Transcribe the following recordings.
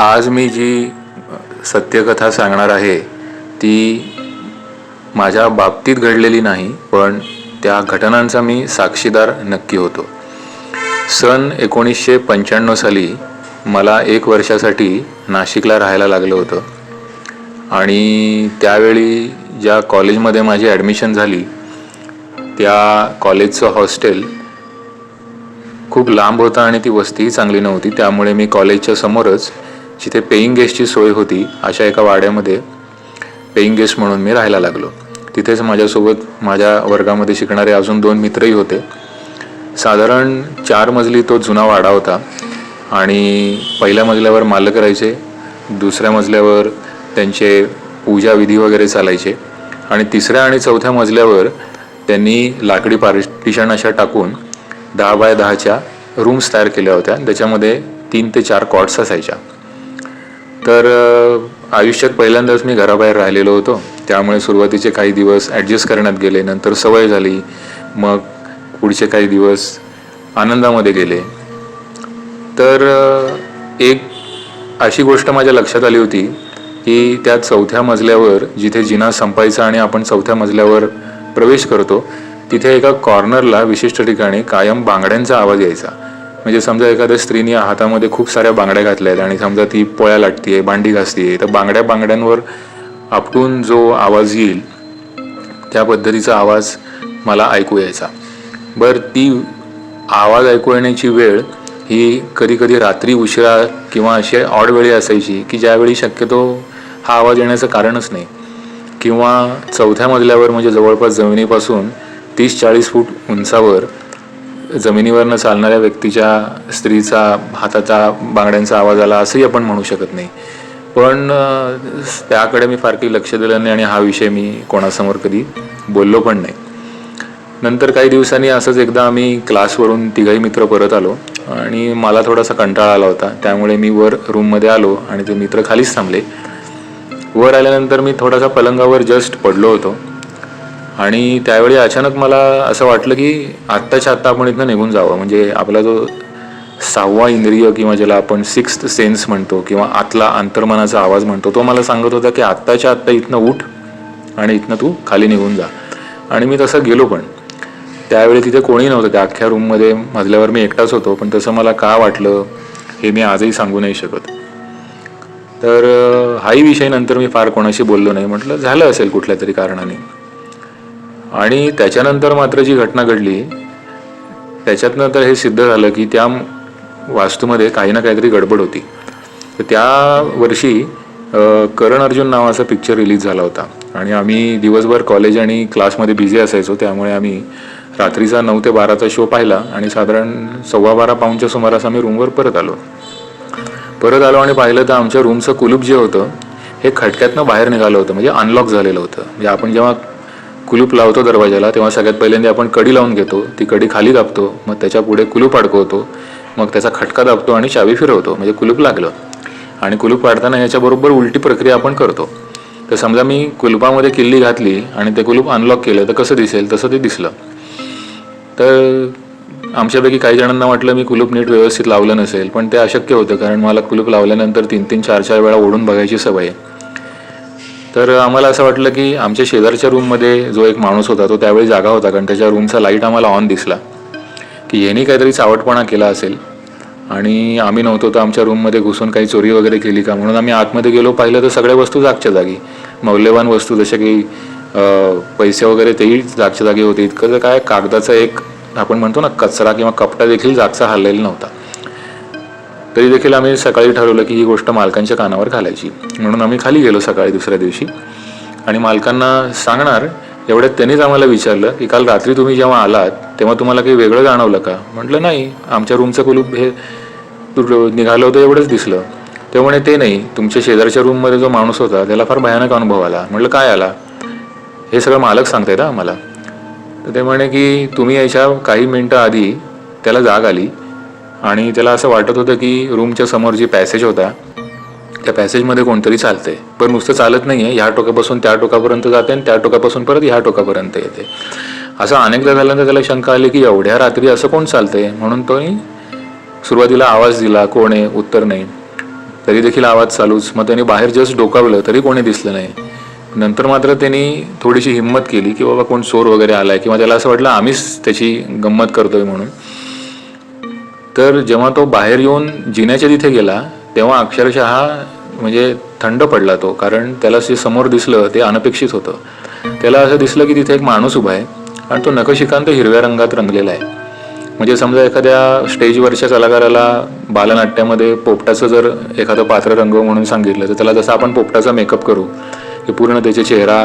आज मी जी सत्यकथा सांगणार आहे ती माझ्या बाबतीत घडलेली नाही पण त्या घटनांचा मी साक्षीदार नक्की होतो. सन एकोणीसशे पंच्याण्णव साली मला एक वर्षासाठी नाशिकला राहायला लागलं होतं. आणि त्यावेळी ज्या कॉलेजमध्ये माझी ॲडमिशन झाली त्या कॉलेजचं हॉस्टेल खूप लांब होतं आणि ती वस्तीही चांगली नव्हती. त्यामुळे मी कॉलेजच्या समोरच जिथे पेईंग गेस्टची सोय होती अशा एका वाड्यामध्ये पेईंग गेस्ट म्हणून मी राहायला लागलो. तिथेच माझ्यासोबत माझ्या वर्गामध्ये शिकणारे अजून दोन मित्रही होते. साधारण चार मजली तो जुना वाडा होता आणि पहिल्या मजल्यावर मालक राहायचे दुसऱ्या मजल्यावर त्यांचे पूजाविधी वगैरे चालायचे आणि तिसऱ्या आणि चौथ्या मजल्यावर त्यांनी लाकडी पार्टिशन अशा टाकून दहा बाय दहाच्या रूम्स तयार केल्या होत्या. त्याच्यामध्ये तीन ते चार कॉट्स असायच्या. तर आयुष्यात पहिल्यांदाच मी घराबाहेर राहिलेलो होतो. त्यामुळे सुरुवातीचे काही दिवस ॲडजस्ट करण्यात गेले नंतर सवय झाली. मग पुढचे काही दिवस आनंदामध्ये गेले. तर एक अशी गोष्ट माझ्या लक्षात आली होती की त्या चौथ्या मजल्यावर जिथे जिना संपायचा आणि आपण चौथ्या मजल्यावर प्रवेश करतो तिथे एका कॉर्नरला विशिष्ट ठिकाणी कायम बांगड्यांचा आवाज यायचा. म्हणजे समजा एखाद्या स्त्रीने हातामध्ये खूप साऱ्या बांगड्या घातल्या आहेत आणि समजा ती पोळ्या लाटतीये भांडी घासतीये तर बांगड्या बांगड्यांवर आपटून जो आवाज येईल त्या पद्धतीचा आवाज मला ऐकू यायचा. बरं ती आवाज ऐकू येण्याची वेळ ही कधी कधी रात्री उशिरा किंवा अशी ऑड वेळी असायची की ज्यावेळी शक्यतो हा आवाज येण्याचं कारणच नाही. किंवा चौथ्या मजल्यावर म्हणजे जवळपास जमिनीपासून तीस चाळीस फूट उंचावर जमिनीवरनं चालणाऱ्या व्यक्तीच्या स्त्रीचा हाताचा बांगड्यांचा आवाज आला असंही आपण म्हणू शकत नाही. पण त्याकडे मी फार काही लक्ष दिलं नाही आणि हा विषय मी कोणासमोर कधी बोललो पण नाही. नंतर काही दिवसांनी असंच एकदा आम्ही क्लासवरून तिघही मित्र परत आलो आणि मला थोडासा कंटाळा आला होता. त्यामुळे मी वर रूममध्ये आलो आणि ते मित्र खालीच थांबले. वर आल्यानंतर मी थोडासा पलंगावर जस्ट पडलो होतो. आणि त्यावेळी अचानक मला असं वाटलं की आत्ताच्या आत्ता आपण इथनं निघून जावं. म्हणजे आपला जो सहावा इंद्रिय किंवा ज्याला आपण सिक्स्थ सेन्स म्हणतो किंवा आतला अंतर्मनाचा आवाज म्हणतो तो मला सांगत होता की आत्ताच्या आत्ता इथनं उठ आणि इथनं तू खाली निघून जा. आणि मी तसं गेलो पण. त्यावेळी तिथे कोणी नव्हतं. त्या अख्ख्या रूममध्ये मजल्यावर मी एकटाच होतो पण तसं मला का वाटलं हे मी आजही सांगू नाही शकत. तर हाही विषय नंतर मी फार कोणाशी बोललो नाही. म्हटलं झालं असेल कुठल्या तरी कारणाने. आणि त्याच्यानंतर मात्र जी घटना घडली त्याच्यातनं तर हे सिद्ध झालं की त्या वास्तूमध्ये काही ना काहीतरी गडबड होती. तर त्या वर्षी करण अर्जुन नावाचा पिक्चर रिलीज झाला होता. आणि आम्ही दिवसभर कॉलेज आणि क्लासमध्ये बिझी असायचो त्यामुळे आम्ही रात्रीचा नऊ ते बाराचा शो पाहिला आणि साधारण सव्वा बारा पाऊनच्या सुमारास आम्ही रूमवर परत आलो. परत आलो आणि पाहिलं तर आमच्या रूमचं कुलूप जे होतं हे खटक्यातनं बाहेर निघालं होतं म्हणजे अनलॉक झालेलं होतं. म्हणजे आपण जेव्हा कुलूप लावतो दरवाजाला तेव्हा सगळ्यात पहिल्यांदा आपण कडी लावून घेतो ती कडी खाली दाबतो मग त्याच्या पुढे कुलूप अडकवतो मग त्याचा खटका दाबतो आणि चावी फिरवतो म्हणजे कुलूप लागलं. आणि कुलूप पाडताना याच्याबरोबर उलटी प्रक्रिया आपण करतो. तर समजा मी कुलुपामध्ये किल्ली घातली आणि ते कुलूप अनलॉक केलं तर कसं दिसेल? तसं ते दिसलं. तर आमच्यापैकी काही जणांना वाटलं मी कुलूप नीट व्यवस्थित लावलं नसेल पण ते अशक्य होतं कारण मला कुलूप लावल्यानंतर तीन तीन चार चार वेळा ओढून बघायची सवय आहे. तर आम्हाला असं वाटलं की आमच्या शेजारच्या रूममध्ये जो एक माणूस होता तो त्यावेळी जागा होता कारण त्याच्या रूमचा लाइट आम्हाला ऑन दिसला. की ह्यानी काहीतरी चावटपणा केला असेल. आणि आम्ही नव्हतो तर आमच्या रूममध्ये घुसून काही चोरी वगैरे केली का? म्हणून आम्ही आतमध्ये गेलो पाहिलं तर सगळ्या वस्तू जागच्या जागी. मौल्यवान वस्तू जसे की पैसे वगैरे तेही जागच्या जागी होते. इतकं तर काय कागदाचा एक आपण म्हणतो ना कचरा किंवा कपटा देखील जागचा हललेला नव्हता. तरी देखील आम्ही सकाळी ठरवलं की ही गोष्ट मालकांच्या कानावर घालायची. म्हणून आम्ही खाली गेलो सकाळी दुसऱ्या दिवशी. आणि मालकांना सांगणार एवढ्यात त्यांनीच आम्हाला विचारलं की काल रात्री तुम्ही जेव्हा आलात तेव्हा तुम्हाला काही वेगळं जाणवलं का? म्हटलं नाही आमच्या रूमचं कुलूप हे निघालं होतं एवढंच दिसलं. ते म्हणे ते नाही तुमच्या शेजारच्या रूममध्ये जो माणूस होता त्याला फार भयानक अनुभव आला. म्हटलं काय आला? हे सगळं मालक सांगतायत हा आम्हाला. तर ते म्हणे की तुम्ही यायच्या काही मिनटं आधी त्याला जाग आली आणि त्याला असं वाटत होतं की रूमच्या समोर जी पॅसेज होता त्या पॅसेजमध्ये कोणतरी चालते पण नुसतं चालत नाही आहे ह्या टोकापासून त्या टोकापर्यंत जाते आणि त्या टोकापासून परत ह्या टोकापर्यंत येते. असं अनेकदा झाल्यानंतर त्याला शंका आली की एवढ्या रात्री असं कोण चालते म्हणून तो सुरुवातीला आवाज दिला कोण आहे? उत्तर नाही. तरी देखील आवाज चालूच. मग त्याने बाहेर जस्ट डोकावलं तरी कोणी दिसलं नाही. नंतर मात्र त्यांनी थोडीशी हिंमत केली की बाबा कोण चोर वगैरे आलाय. किंवा त्याला असं वाटलं आम्हीच त्याची गंमत करतोय म्हणून. तर जेव्हा तो बाहेर येऊन जिन्याच्या तिथे गेला तेव्हा अक्षरशः म्हणजे थंड पडला तो कारण त्याला जे समोर दिसलं ते अनपेक्षित होतं. त्याला असं दिसलं की तिथे एक माणूस उभा आहे आणि तो नखशिकांत हिरव्या रंगात रंगलेला आहे. म्हणजे समजा एखाद्या स्टेजवरच्या कलाकाराला बालनाट्यामध्ये पोपटाचं जर एखादं पात्र रंगव म्हणून सांगितलं तर त्याला जसं आपण पोपटाचा मेकअप करू की पूर्ण त्याचे चेहरा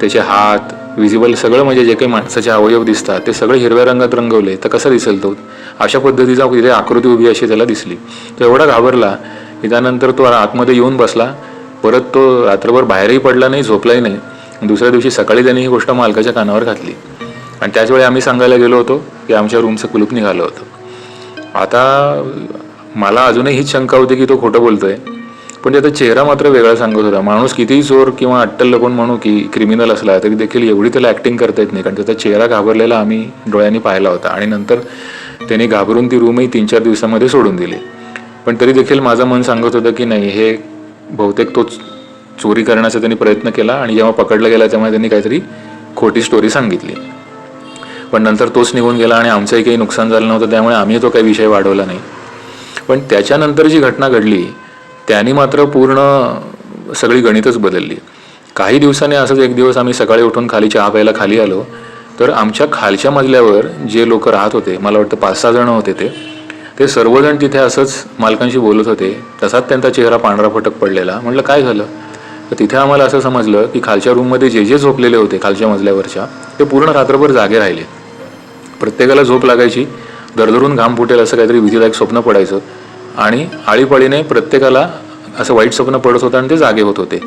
त्याचे हात विजिबल सगळं म्हणजे जे काही माणसाचे अवयव दिसतात ते सगळे हिरव्या रंगात रंगवले तर कसं दिसेल तो? अशा पद्धतीचा तिथे आकृती उभी अशी त्याला दिसली. तो एवढा घाबरला की त्यानंतर तो आतमध्ये येऊन बसला. परत तो रात्रभर बाहेरही पडला नाही झोपलाही नाही. दुसऱ्या दिवशी सकाळी त्यांनी ही गोष्ट मालकाच्या कानावर घातली. आणि त्याचवेळी आम्ही सांगायला गेलो होतो की आमच्या रूमचं कुलूप निघालं होतं. आता मला अजूनही हीच शंका होती की तो खोटं बोलतोय. पण त्याचा चेहरा मात्र वेगळा सांगत होता. माणूस कितीही चोर किंवा अट्टल लपून म्हणू की क्रिमिनल असला तरी देखील एवढी त्याला ॲक्टिंग करता येत नाही. कारण त्याचा चेहरा घाबरलेला आम्ही डोळ्यांनी पाहिला होता. आणि नंतर त्याने घाबरून ती रूमही तीन चार दिवसामध्ये सोडून दिली. पण तरी देखील माझं मन सांगत होतं की नाही हे बहुतेक तोच चोरी करण्याचा त्यांनी प्रयत्न केला आणि जेव्हा पकडला गेला तेव्हा त्यांनी काहीतरी खोटी स्टोरी सांगितली. पण नंतर तोच निघून गेला आणि आमचंही काही नुकसान झालं नव्हतं त्यामुळे आम्ही तो काही विषय वाढवला नाही. पण त्याच्यानंतर जी घटना घडली त्याने मात्र पूर्ण सगळी गणितच बदलली. काही दिवसांनी असंच एक दिवस आम्ही सकाळी उठून खाली चहा प्यायला खाली आलो. तर आमच्या खालच्या मजल्यावर जे लोक राहत होते मला वाटतं पाच सहा जण होते ते ते सर्वजण तिथे असंच मालकांशी बोलत होते. तसाच त्यांचा चेहरा पांढरा फटक पडलेला. म्हटलं काय झालं? तर तिथे आम्हाला असं समजलं की खालच्या रूममध्ये जे जे झोपलेले होते खालच्या मजल्यावरच्या ते पूर्ण रात्रभर जागे राहिले. प्रत्येकाला झोप लागायची. दरदरून घाम फुटेल असं काहीतरी भीतीदायक स्वप्न पडायचं. आणि आळीपाळीने प्रत्येकाला असं वाईट स्वप्न पडत होतं आणि ते जागे होत होते.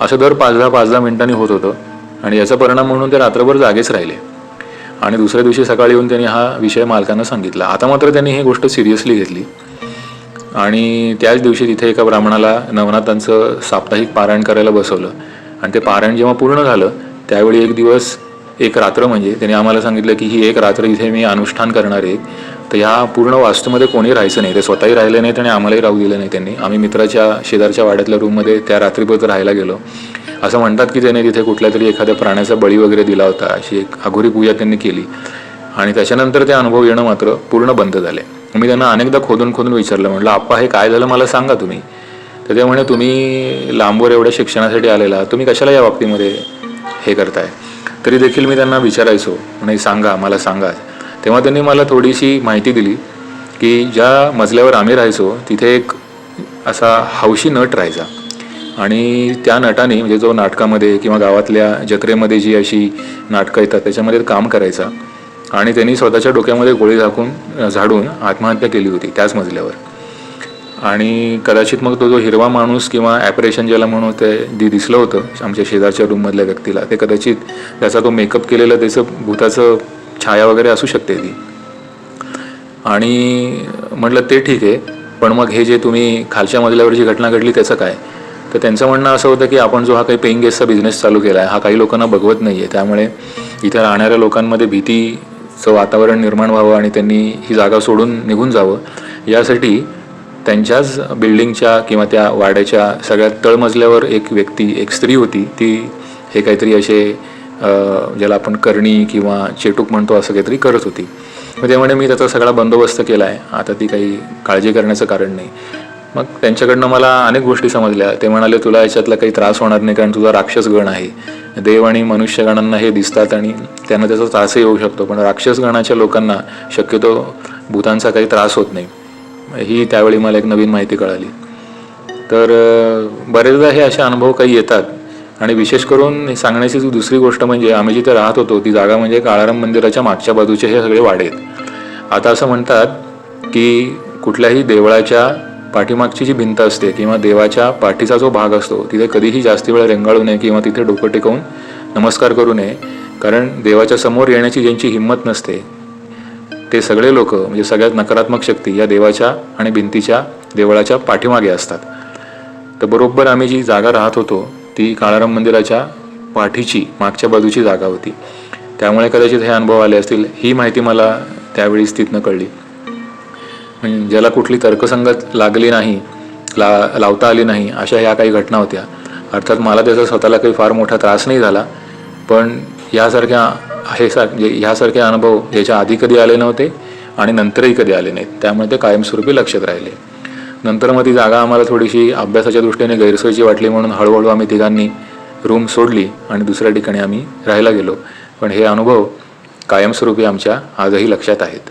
असं दर पाच दहा पाच दहा मिनिटांनी होत होतं. आणि याचा परिणाम म्हणून ते रात्रभर जागेच राहिले. आणि दुसऱ्या दिवशी सकाळी येऊन त्यांनी हा विषय मालकांना सांगितला. आता मात्र त्यांनी ही गोष्ट सिरियसली घेतली. आणि त्याच दिवशी तिथे एका ब्राह्मणाला नवनाथांचं साप्ताहिक पारायण करायला बसवलं. आणि ते पारायण जेव्हा पूर्ण झालं त्यावेळी एक दिवस एक रात्र म्हणजे त्यांनी आम्हाला सांगितलं की ही एक रात्र इथे मी अनुष्ठान करणार आहे. तर ह्या पूर्ण वास्तूमध्ये कोणी राहायचं नाही. ते स्वतःही राहिले नाहीत आणि आम्हालाही राहू दिलं नाही त्यांनी. आम्ही मित्राच्या शेजारच्या वाड्यातल्या रूममध्ये त्या रात्रीपर्यंत राहायला गेलो. असं म्हणतात की त्याने तिथे कुठल्या तरी एखाद्या प्राण्याचा बळी वगैरे दिला होता अशी एक अघोरी पूजा त्यांनी केली. आणि त्याच्यानंतर ते अनुभव येणं मात्र पूर्ण बंद झाले. मी त्यांना अनेकदा खोदून खोदून विचारलं म्हटलं आप्पा हे काय झालं? मला सांगा तुम्ही. तर ते म्हणे तुम्ही लांबवर एवढ्या शिक्षणासाठी आलेला तुम्ही कशाला या बाबतीमध्ये हे करताय? तरी देखील मी त्यांना विचारायचो नाही सांगा मला सांगा. तेव्हा त्यांनी मला थोडीशी माहिती दिली की ज्या मजल्यावर आम्ही राहायचो तिथे एक असा हौशी नट राहायचा. आणि त्या नटाने म्हणजे जो नाटकामध्ये किंवा गावातल्या जत्रेमध्ये जी अशी नाटकं येतात त्याच्यामध्ये काम करायचा. आणि त्यांनी स्वतःच्या डोक्यामध्ये गोळी झाकून झाडून आत्महत्या केली होती त्याच मजल्यावर. आणि कदाचित मग तो जो हिरवा माणूस किंवा ॲपरेशन ज्याला म्हणून ते दि दिसलं होतं आमच्या शेजारच्या रूममधल्या व्यक्तीला ते कदाचित त्याचा तो मेकअप केलेलं त्याचं भूताचं छाया वगैरे असू शकते ती. आणि म्हटलं ते ठीक आहे पण मग हे जे तुम्ही खालच्या मजल्यावर जी घटना घडली त्याचं काय? तर त्यांचं म्हणणं असं होतं की आपण जो हा काही पेईंग गेस्टचा बिझनेस चालू केला आहे हा काही लोकांना बघवत नाही आहे त्यामुळे इथे राहणाऱ्या लोकांमध्ये भीतीचं वातावरण निर्माण व्हावं आणि त्यांनी ही जागा सोडून निघून जावं. यासाठी त्यांच्याच बिल्डिंगच्या किंवा त्या वाड्याच्या सगळ्यात तळमजल्यावर एक व्यक्ती एक स्त्री होती. ती हे काहीतरी असे ज्याला आपण करणी किंवा चेटूक म्हणतो असं काहीतरी करत होती. मग त्यामुळे मी त्याचा सगळा बंदोबस्त केला आहे आता ती काही काळजी करण्याचं कारण नाही. मग त्यांच्याकडनं मला अनेक गोष्टी समजल्या. ते म्हणाले तुला याच्यातला काही त्रास होणार नाही कारण तुझा राक्षस गण आहे. देव आणि मनुष्यगणांना हे दिसतात आणि त्यांना त्याचा त्रासही होऊ शकतो. पण राक्षस गणाच्या लोकांना शक्यतो भूतांचा काही त्रास होत नाही. ही त्यावेळी मला एक नवीन माहिती कळाली. तर बरेचदा हे असे अनुभव काही येतात. आणि विशेष करून सांगण्याची दुसरी गोष्ट म्हणजे आम्ही जिथे राहत होतो ती जागा म्हणजे काळाराम मंदिराच्या मागच्या बाजूचे हे सगळे वाडे आहेत. आता असं म्हणतात की कुठल्याही देवळाच्या पाठीमागची जी भिंत असते किंवा देवाच्या पाठीचा जो भाग असतो तिथे कधीही जास्त वेळ रेंगाळू नये किंवा तिथे डोकं टेकवून नमस्कार करू नये कारण देवाच्या समोर येण्याची ज्यांची हिंमत नसते ते सगळे लोक म्हणजे सगळ्यात नकारात्मक शक्ती या देवाच्या आणि भिंतीच्या देवळाच्या पाठीमागे असतात. तर बरोबर आम्ही जी जागा राहत होतो ती काळाराम मंदिराच्या पाठीची मागच्या बाजूची जागा होती. त्यामुळे कदाचित हे अनुभव आले असतील ही माहिती मला त्यावेळीच तिथनं कळली. म्हणजे ज्याला कुठली तर्कसंगत लागली नाही ला लावता आली नाही अशा ह्या काही घटना होत्या. अर्थात मला त्याचा स्वतःला काही फार मोठा त्रास नाही झाला पण ह्यासारख्या हे सार ह्यासारखे अनुभव याच्या आधी कधी आले नव्हते आणि नंतरही कधी आले नाहीत. त्यामुळे ते कायमस्वरूपी लक्षात राहिले. नंतर मग ती जागा आम्हाला थोडीशी अभ्यासाच्या दृष्टीने गैरसोयीची वाटली म्हणून हळूहळू आम्ही तिघांनी रूम सोडली आणि दुसऱ्या ठिकाणी आम्ही राहायला गेलो. पण हे अनुभव कायमस्वरूपी आमच्या आजही लक्षात आहेत.